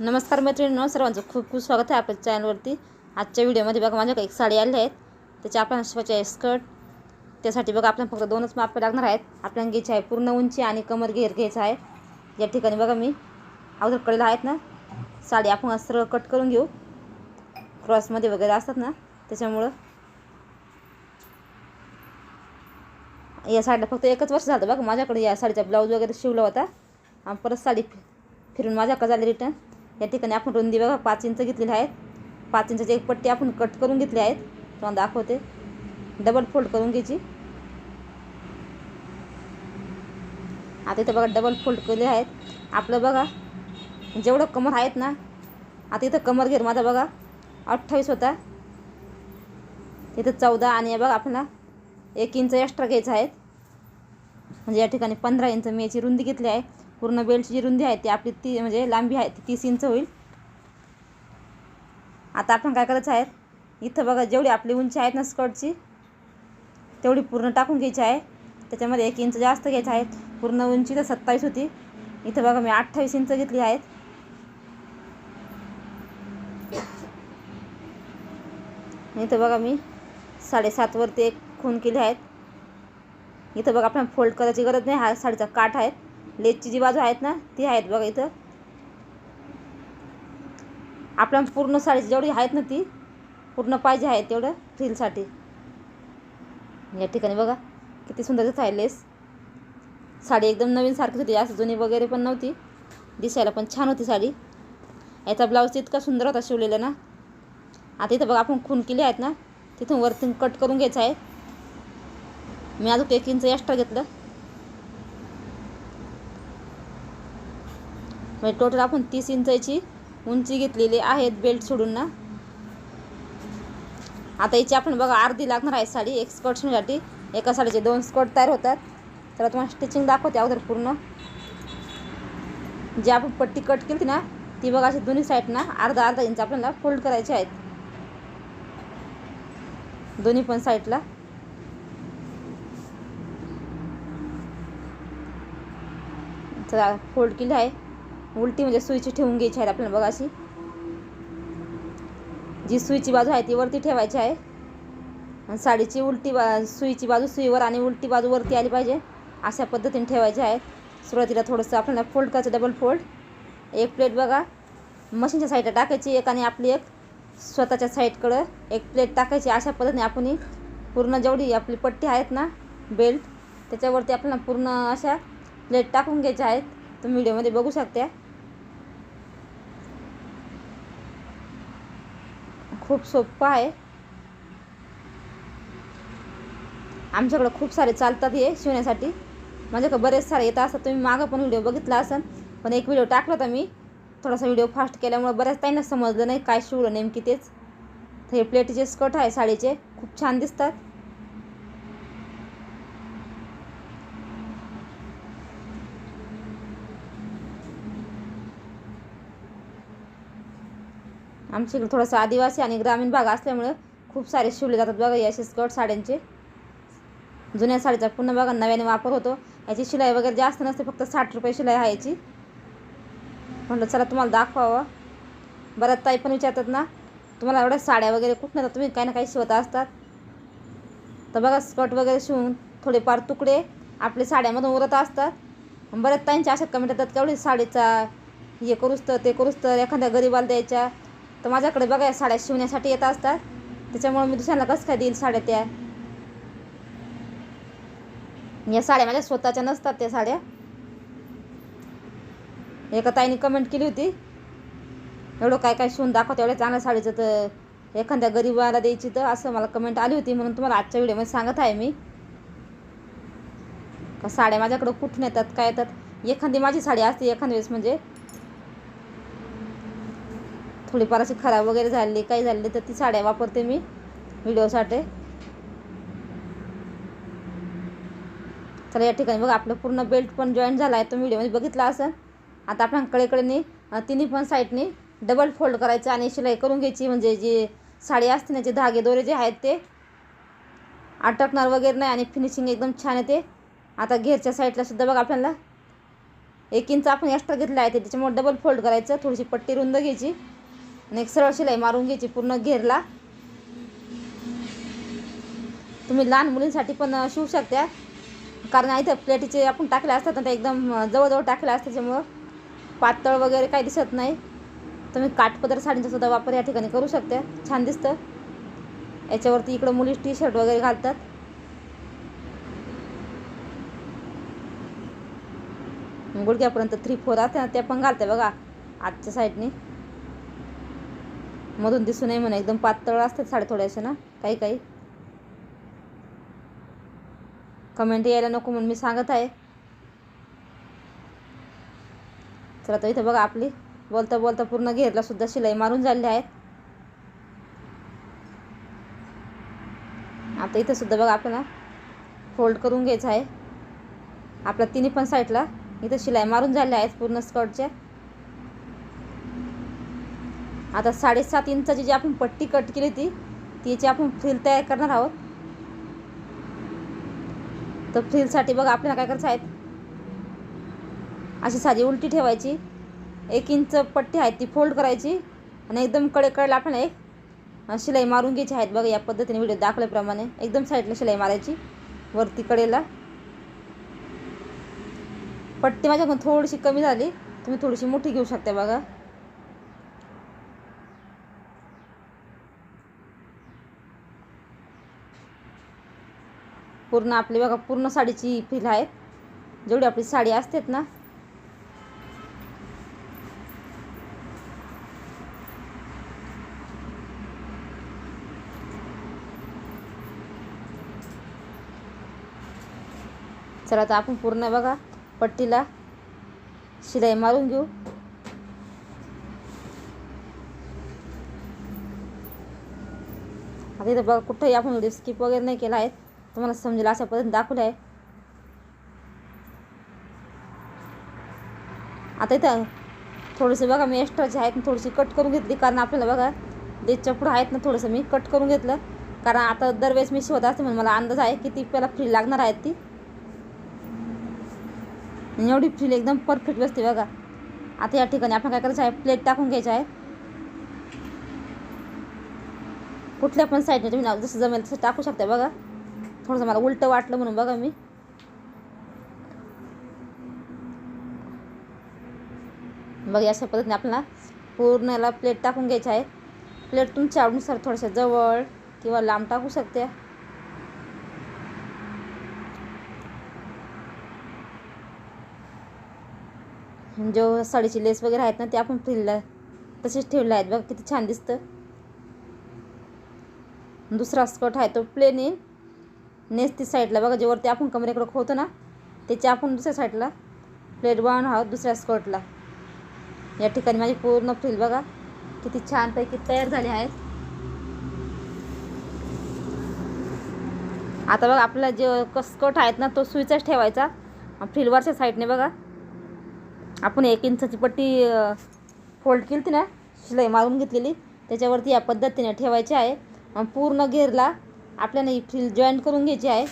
नमस्कार मैत्रिणींनो सर्वांचं खूप खूप स्वागत आहे आपल्या चॅनलवरती. आजच्या व्हिडिओमध्ये बघा माझ्याकडे एक साडी आली आहेत. त्याच्या आपल्याला शिवाचे आहे स्कर्ट. त्यासाठी बघा आपल्याला फक्त दोनच माप लागणार आहेत. आपल्याला घ्यायची आहे पूर्ण उंची आणि कमर घेर घ्यायचं आहे. या ठिकाणी बघा मी अगोदर कडेला आहेत ना? साडी आपण सरळ कट करून घेऊ. क्रॉसमध्ये वगैरे असतात ना? त्याच्यामुळं. या साडीला फक्त एकच वर्ष झालं बघा माझ्याकडे या साडीचा ब्लाऊज वगैरे शिवला होता. आणि परत साडी फि- फिरून माझ्याकडे झाली रिटर्न. या ठिकाणी आपण रुंदी बघा पाच इंच घेतलेली आहेत. पाच इंचाची एक पट्टी आपण कट करून घेतली आहेत. तुम्हाला दाखवते. डबल फोल्ड करून घ्यायची. आता इथं बघा डबल फोल्ड केले आहेत. आपलं बघा जेवढं कमर आहेत ना आता इथं कमर घेर माझा बघा अठ्ठावीस होता. इथं चौदा आणि हे बघा आपल्याला एक इंच एक्स्ट्रा घ्यायचं आहेत. म्हणजे या ठिकाणी पंधरा इंच मी याची रुंदी घेतली आहे. पूर्ण बेल्टची जी रुंदी आहे ती आपली ती म्हणजे लांबी आहे ती तीस इंच होईल. आता आपण काय करायचं आहे? इथं बघा जेवढी आपली उंची आहेत ना स्कर्टची तेवढी पूर्ण टाकून घ्यायची आहे. त्याच्यामध्ये एक इंच जास्त घ्यायचं आहे. पूर्ण उंची तर सत्तावीस होती. इथं बघा मी अठ्ठावीस इंच घेतली आहेत. इथं बघा मी साडेसातवरती एक खून केले आहेत. इथं बघा आपण फोल्ड करायची गरज नाही. हा साडीचा काठ आहे. लेसची जी बाजू आहेत ना ती आहेत बघा इथं. आपल्या पूर्ण साडीची जेवढी आहेत ना ती पूर्ण पाहिजे आहेत तेवढं फ्रीलसाठी या ठिकाणी बघा किती सुंदर दिसत आहे लेस. साडी एकदम नवीन सारखीच होती असं जुनी वगैरे पण नव्हती. दिसायला पण छान होती साडी. याचा ब्लाऊज इतका सुंदर होता शिवलेला ना. आता इथं बघा आपण खून केली आहेत ना तिथून वरतून कट करून घ्यायचं आहे. मी अजून एक इंच एक्स्ट्रा घेतलं. म्हणजे टोटल आपण तीस इंचाची उंची घेतलेली आहेत बेल्ट सोडून ना आता याची आपण बघा अर्धी लागणार आहे साडी एक स्कर्ट शिवण्यासाठी. एका साडीचे दोन स्कर्ट तयार होतात. तर तुम्हाला स्टिचिंग दाखवते अगोदर पूर्ण. जी आपण पट्टी कट केली ना ती बघा अशी दोन्ही साईड ना अर्धा अर्धा इंच आपल्याला फोल्ड करायचे आहेत. दोन्ही पण साईडला. तर फोल्ड केली आहे. उलटी म्हणजे सुईची ठेवून घ्यायची आहे आपल्याला बघा अशी. जी सुईची बाजू आहे ती वरती ठेवायची आहे. आणि साडीची उलटी बा सुईची बाजू सुईवर आणि उलटी बाजू वरती आली पाहिजे. अशा पद्धतीने ठेवायची आहे सुरुवातीला थोडंसं आपल्याला फोल्ड करायचं डबल फोल्ड एक प्लेट बघा. मशीनच्या साईडला टाकायची एक आणि आपली एक. स्वतःच्या साईडकडं एक प्लेट टाकायची. अशा पद्धतीने आपण पूर्ण जेवढी आपली पट्टी आहेत ना बेल्ट त्याच्यावरती आपल्याला पूर्ण अशा प्लेट टाकून घ्यायच्या आहेत. तुम्ही व्हिडिओमध्ये बघू शकता. खूप सोपं आहे. आमच्याकडं खूप सारे चालतात हे शिवण्यासाठी. म्हणजे माझ्याकडे बरेच सारे येतात असतात. तुम्ही मागं पण व्हिडिओ बघितला असेल. पण एक व्हिडिओ टाकला होता मी. थोडासा व्हिडिओ फास्ट केल्यामुळे बऱ्याच ताईंना समजलं नाही काय शिवलं नेमकी तेच. तर हे प्लेटचे स्कर्ट आहे साडीचे. खूप छान दिसतात. आमच्या इकडे थोडंसं आदिवासी आणि ग्रामीण भाग असल्यामुळं खूप सारे शिवले जातात बघा हे असे स्कर्ट साड्यांचे. जुन्या साडीचा पुन्हा बघा नव्याने वापर होतो. याची शिलाई वगैरे जास्त नसते फक्त साठ रुपये शिलाई आहे याची. म्हटलं चला तुम्हाला दाखवावं. बऱ्याच ताई पण विचारतात ना तुम्हाला एवढ्या साड्या वगैरे कुठं तर तुम्ही काही ना काही शिवत असतात. तर बघा स्कर्ट वगैरे शिवून थोडेफार तुकडे आपले साड्यामधून उरत असतात. बऱ्याच ताईंच्या अशा कमेंट येतात केवढी साडीचा हे करूच तर ते करूच तर एखाद्या गरीबाला द्यायच्या. तर माझ्याकडे बघा या साड्या शिवण्यासाठी येत असतात. त्याच्यामुळे मी दुसऱ्याला कसं काय देईल साड्या त्या? या साड्या माझ्या स्वतःच्या नसतात त्या साड्या. एका ताईने कमेंट केली होती. एवढं काय काय शिवून दाखवते एवढ्या चांगल्या साडीचं तर एखाद्या गरीबाला द्यायची तर असं मला कमेंट आली होती म्हणून तुम्हाला आजच्या व्हिडिओमध्ये सांगत आहे मी. का साड्या माझ्याकडं कुठून येतात काय येतात? एखादी माझी साडी असते एखाद्या वेळेस म्हणजे थोडीफार अशी खराब वगैरे झाली काही झाली तर ती साड्या वापरते मी व्हिडिओसाठी. चला या ठिकाणी बघा आपलं पूर्ण बेल्ट पण जॉईन झाला आहे तो व्हिडिओमध्ये बघितला असं आता आपण कडेकडेने तिन्ही पण साईडनी डबल फोल्ड करायचं आणि शिलाई करून घ्यायची. म्हणजे जी साडी असते ना जे धागे दोरे जे आहेत ते. अटकणार वगैरे नाही आणि फिनिशिंग एकदम छान येते आता घेरच्या साईडला सुद्धा बघा आपल्याला. एक इंच आपण एक्स्ट्रा घेतला आहे ते त्याच्यामुळे डबल फोल्ड करायचं. थोडीशी पट्टी रुंद घ्यायची. आणि एक सरळ शिलाई मारून घ्यायची पूर्ण घेरला. तुम्ही लहान मुलींसाठी पण शिवू शकता. कारण इथं प्लेटीचे आपण टाकले असतात ना ते एकदम जवळजवळ टाकले असतात त्याच्यामुळं पातळ वगैरे काही दिसत नाही. तुम्ही काठपदर साडींचा सुद्धा वापर या ठिकाणी करू शकता. छान दिसतं. याच्यावरती इकडं मुली टी शर्ट वगैरे घालतात. गुडघ्यापर्यंत थ्री फोर असते ना त्या पण घालते बघा आजच्या साईडने मधून दिसू नये म्हणून एकदम पातळ असतात साड्या थोड्याशा ना काही काही. कमेंट यायला नको म्हणून मी सांगत आहे. चला तर इथं बघा आपली. बोलता बोलता पूर्ण घेरला सुद्धा शिलाई मारून झालेली आहेत. आता इथं सुद्धा बघा आपल्याला फोल्ड करून घ्यायचं आहे. आपल्या तिन्ही पण साईडला इथं शिलाई मारून झाल्या आहेत पूर्ण स्कर्टच्या आता साडेसात इंचाची जी आपण पट्टी कट केली ती तिची आपण फ्रिल तयार करणार आहोत. तर फ्रिलसाठी बघा आपल्याला काय करायचं आहे? अशी साधी उलटी ठेवायची. एक इंच पट्टी आहे ती फोल्ड करायची. आणि एकदम कडे कडेला आपल्याला एक शिलाई मारून घ्यायची आहेत. बघा या पद्धतीने व्हिडिओ दाखवल्याप्रमाणे एकदम साईडला शिलाई मारायची. वरती कडेला. पट्टी माझ्याकडून थोडीशी कमी झाली. तुम्ही थोडीशी मोठी घेऊ शकता बघा. पूर्ण आपली बघा पूर्ण साडीची फिल आहे जेवढी आपली साडी असतेत ना. चला आता आपण पूर्ण बघा पट्टीला शिलाई मारून घेऊ. आता इथं बघा कुठंही आपण व्हिडिओ स्किप वगैरे नाही केला आहे तुम्हाला समजेल अशा पद्धतीने दाखवलं आहे. आता इथं थोडंसं बघा मी एक्स्ट्राचे आहेत थोडीशी कट करून घेतली कारण आपल्याला बघा जे चपडं आहेत ना थोडंसं मी कट करून घेतलं. कारण आता दरवेळेस मी शिवत असते म्हणून मला अंदाज आहे किती पहिला फ्री लागणार आहेत ती. एवढी फ्रील एकदम परफेक्ट बसते बघा. आता या ठिकाणी आपण काय करायचं आहे? प्लेट टाकून घ्यायचं आहे. कुठल्या पण साईडने तुम्ही जसं जमेल तसं टाकू शकता बघा. थोडंसं मला उलटं वाटलं म्हणून बघा मी. बघा अशा पद्धतीने आपल्याला पूर्ण याला प्लेट टाकून घ्यायची आहेत. प्लेट तुमच्या आवडीनुसार थोड्याशा जवळ किंवा लांब टाकू शकते. जो साडीची लेस वगैरे आहेत ना ते आपण फ्रीला तसेच ठेवले आहेत. बघा किती छान दिसतं. दुसरा स्कर्ट आहे तो प्लेन येईल नेसती साईडला बघा जे वरती आपण कमरेकडे खोतो ना त्याच्या आपण दुसऱ्या साईडला प्लेट बनवून आहोत दुसऱ्या स्कर्टला. या ठिकाणी माझी पूर्ण फ्रील बघा किती छानपैकी तयार झाली आहेत. आता बघा आपला जे स्कर्ट आहेत ना तो सुईचाच ठेवायचा. फ्रीलवरच्या साईडने बघा. आपण एक इंचाची पट्टी फोल्ड केली ना शिलाई मारून घेतलेली. त्याच्यावरती या पद्धतीने ठेवायची आहे. पूर्ण घेरला आपल्याला ही फ्रील जॉईन करून घ्यायची आहे.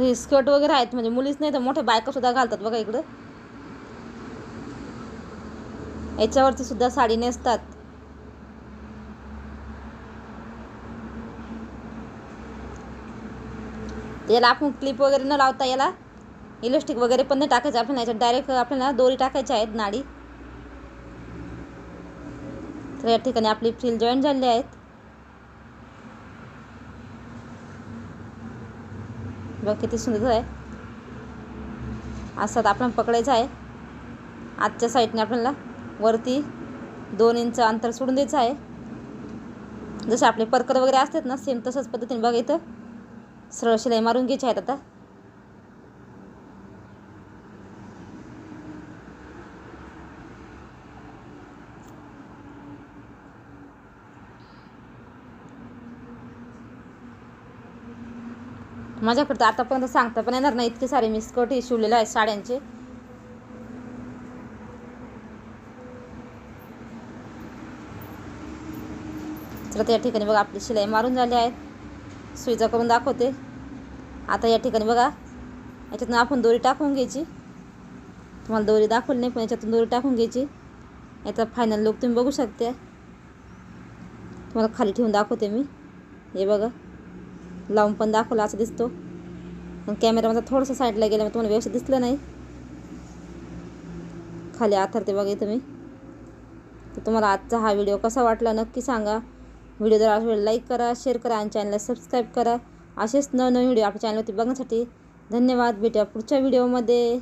हे स्कर्ट वगैरे आहेत म्हणजे मुलीच नाही तर मोठ्या बायका सुद्धा घालतात बघा इकडं. याच्यावरती सुद्धा साडी नेसतात. याला आपण क्लिप वगैरे न लावता याला इलेस्टिक वगैरे पण नाही टाकायचं. आपल्याला याच्यात डायरेक्ट आपल्याला दोरी टाकायची आहेत नाडी. तर या ठिकाणी आपली फ्रील जॉईन झालेली आहेत. बघ किती सुंदर आहे. असं आपण पकडायचं आहे. आजच्या साईडने आपल्याला वरती दोन इंच अंतर सोडून द्यायचं आहे. जसे आपले परकर वगैरे असतात ना सेम तसंच पद्धतीने बघा इथं. सरळ शिलाई मारून घ्यायची आहेत आता. माझ्याकडे आतापर्यंत सांगता पण येणार नाही. इतके सारे मी स्कर्ट शिवलेले आहेत साड्यांचे. तर या ठिकाणी बघा आपली शिलाई मारून झाली आहे. सुईचा करून दाखवते. आता या ठिकाणी बघा याच्यातून आपण दोरी टाकून घ्यायची. तुम्हाला दोरी दाखवली नाही पण याच्यातून दोरी टाकून घ्यायची. याचा फायनल लुक तुम्ही बघू शकते. तुम्हाला खाली ठेवून दाखवते मी. हे बघा. लावून पण दाखवला असं दिसतो. पण कॅमेरा माझा थोडंसं साईडला मग तुम्हाला व्यवस्थित दिसलं नाही? खाली आथरते बघा तुम्ही तर तुम्हाला आजचा हा व्हिडिओ कसा वाटला नक्की सांगा. व्हिडिओ जर आवडला लाईक करा शेअर करा आणि चॅनलला सबस्क्राईब करा. असेच नवनवीन व्हिडिओ आपल्या चॅनलवरती बघण्यासाठी धन्यवाद. भेटूया पुढच्या व्हिडिओमध्ये